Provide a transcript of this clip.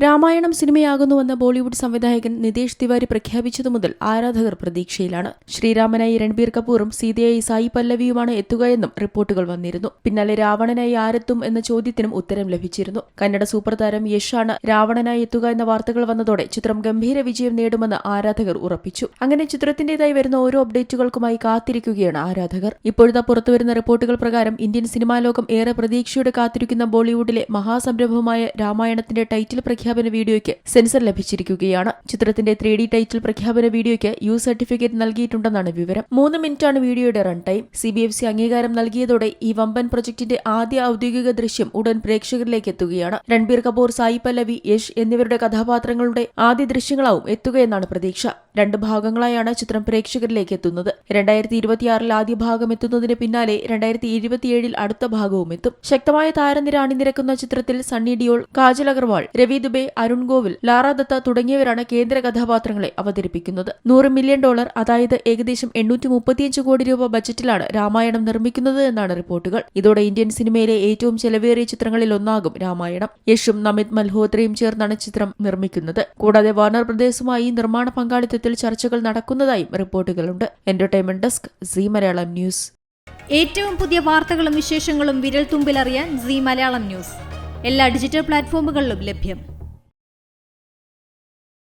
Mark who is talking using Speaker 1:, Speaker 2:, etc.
Speaker 1: രാമായണം സിനിമയാകുന്നുവെന്ന് ബോളിവുഡ് സംവിധായകൻ നിതേഷ് തിവാരി പ്രഖ്യാപിച്ചതു മുതൽ ആരാധകർ പ്രതീക്ഷയിലാണ്. ശ്രീരാമനായി രൺബീർ കപൂറും സീതയായി സായി പല്ലവിയുമാണ് എത്തുകയെന്നും റിപ്പോർട്ടുകൾ വന്നിരുന്നു. പിന്നാലെ രാവണനായി ആരെത്തും എന്ന ചോദ്യത്തിനും ഉത്തരം ലഭിച്ചിരുന്നു. കന്നഡ സൂപ്പർ താരം യഷാണ് രാവണനായി എത്തുക എന്ന വാർത്തകൾ വന്നതോടെ ചിത്രം ഗംഭീര വിജയം നേടുമെന്ന് ആരാധകർ ഉറപ്പിച്ചു. അങ്ങനെ ചിത്രത്തിന്റേതായി വരുന്ന ഓരോ അപ്ഡേറ്റുകൾക്കുമായി കാത്തിരിക്കുകയാണ് ആരാധകർ. ഇപ്പോഴത്തെ പുറത്തുവരുന്ന റിപ്പോർട്ടുകൾ പ്രകാരം ഇന്ത്യൻ സിനിമാ ലോകം ഏറെ പ്രതീക്ഷയോടെ കാത്തിരിക്കുന്ന ബോളിവുഡിലെ മഹാസംരംഭമായ രാമായണത്തിന്റെ ടൈറ്റിൽ പ്രഖ്യാപന വീഡിയോയ്ക്ക് സെൻസർ ലഭിച്ചിരിക്കുകയാണ്. ചിത്രത്തിന്റെ ത്രീ ഡി ടൈറ്റിൽ പ്രഖ്യാപന വീഡിയോയ്ക്ക് യു സർട്ടിഫിക്കറ്റ് നൽകിയിട്ടുണ്ടെന്നാണ് വിവരം. മൂന്ന് മിനിറ്റാണ് വീഡിയോയുടെ run time C B F C അംഗീകാരം നൽകിയതോടെ ഈ വമ്പൻ പ്രൊജക്ടിന്റെ ആദ്യ ഔദ്യോഗിക ദൃശ്യം ഉടൻ പ്രേക്ഷകരിലേക്ക് എത്തുകയാണ്. രൺബീർ കപൂർ സായി പല്ലവി യശ് എന്നിവരുടെ കഥാപാത്രങ്ങളുടെ ആദ്യ ദൃശ്യങ്ങളാവും എത്തുകയെന്നാണ് പ്രതീക്ഷ. രണ്ട് ഭാഗങ്ങളായാണ് ചിത്രം പ്രേക്ഷകരിലേക്ക് എത്തുന്നത്. രണ്ടായിരത്തി ഇരുപത്തിയാറിൽ ആദ്യ ഭാഗം എത്തുന്നതിന് പിന്നാലെ രണ്ടായിരത്തി ഇരുപത്തിയേഴിൽ അടുത്ത ഭാഗവും എത്തും. ശക്തമായ താരനിര അണിനിരക്കുന്ന ചിത്രത്തിൽ സണ്ണി ഡിയോൾ കാജൽ അഗർവാൾ രവി ദുബെ അരുൺ ഗോവിൽ ലാറ ദത്ത തുടങ്ങിയവരാണ് കേന്ദ്ര കഥാപാത്രങ്ങളെ അവതരിപ്പിക്കുന്നത്. നൂറ് മില്യൺ ഡോളർ അതായത് ഏകദേശം എണ്ണൂറ്റി മുപ്പത്തിയഞ്ച് കോടി രൂപ ബജറ്റിലാണ് രാമായണം നിർമ്മിക്കുന്നത് എന്നാണ് റിപ്പോർട്ടുകൾ. ഇതോടെ ഇന്ത്യൻ സിനിമയിലെ ഏറ്റവും ചെലവേറിയ ചിത്രങ്ങളിൽ ഒന്നാകും രാമായണം. യഷും നമിത് മൽഹോത്രയും ചേർന്നാണ് ചിത്രം നിർമ്മിക്കുന്നത്. കൂടാതെ വാർണർ ബ്രദേഴ്സുമായി നിർമ്മാണ പങ്കാളിത്തത്തിൽ ചർച്ചകൾ നടക്കുന്നതായും റിപ്പോർട്ടുകളുണ്ട്. Entertainment desk Zee Malayalam news.
Speaker 2: ഏറ്റവും പുതിയ വാർത്തകളും വിശേഷങ്ങളും വിരൽ തുമ്പിലറിയാൻ സി മലയാളം ന്യൂസ്. എല്ലാ ഡിജിറ്റൽ പ്ലാറ്റ്ഫോമുകളിലും ലഭ്യം.